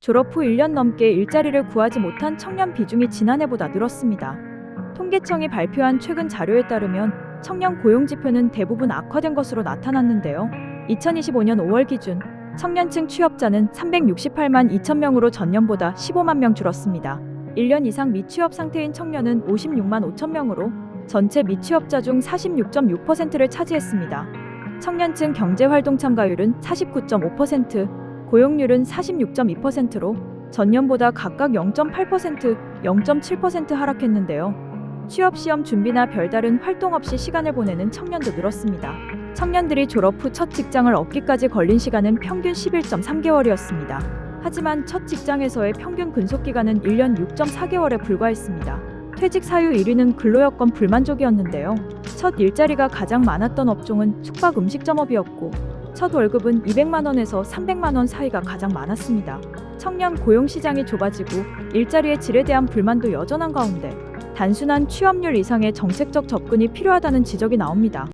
졸업 후 1년 넘게 일자리를 구하지 못한 청년 비중이 지난해보다 늘었습니다. 통계청이 발표한 최근 자료에 따르면 청년 고용 지표는 대부분 악화된 것으로 나타났는데요. 2025년 5월 기준 청년층 취업자는 368만 2천 명으로 전년보다 15만 명 줄었습니다. 1년 이상 미취업 상태인 청년은 56만 5천 명으로 전체 미취업자 중 46.6%를 차지했습니다. 청년층 경제활동 참가율은 49.5%, 고용률은 46.2%로 전년보다 각각 0.8%, 0.7% 하락했는데요. 취업 시험 준비나 별다른 활동 없이 시간을 보내는 청년도 늘었습니다. 청년들이 졸업 후 첫 직장을 얻기까지 걸린 시간은 평균 11.3개월이었습니다. 하지만 첫 직장에서의 평균 근속 기간은 1년 6.4개월에 불과했습니다. 퇴직 사유 1위는 근로여건 불만족이었는데요. 첫 일자리가 가장 많았던 업종은 숙박 음식점업이었고 첫 월급은 200만 원에서 300만 원 사이가 가장 많았습니다. 청년 고용 시장이 좁아지고 일자리의 질에 대한 불만도 여전한 가운데 단순한 취업률 이상의 정책적 접근이 필요하다는 지적이 나옵니다.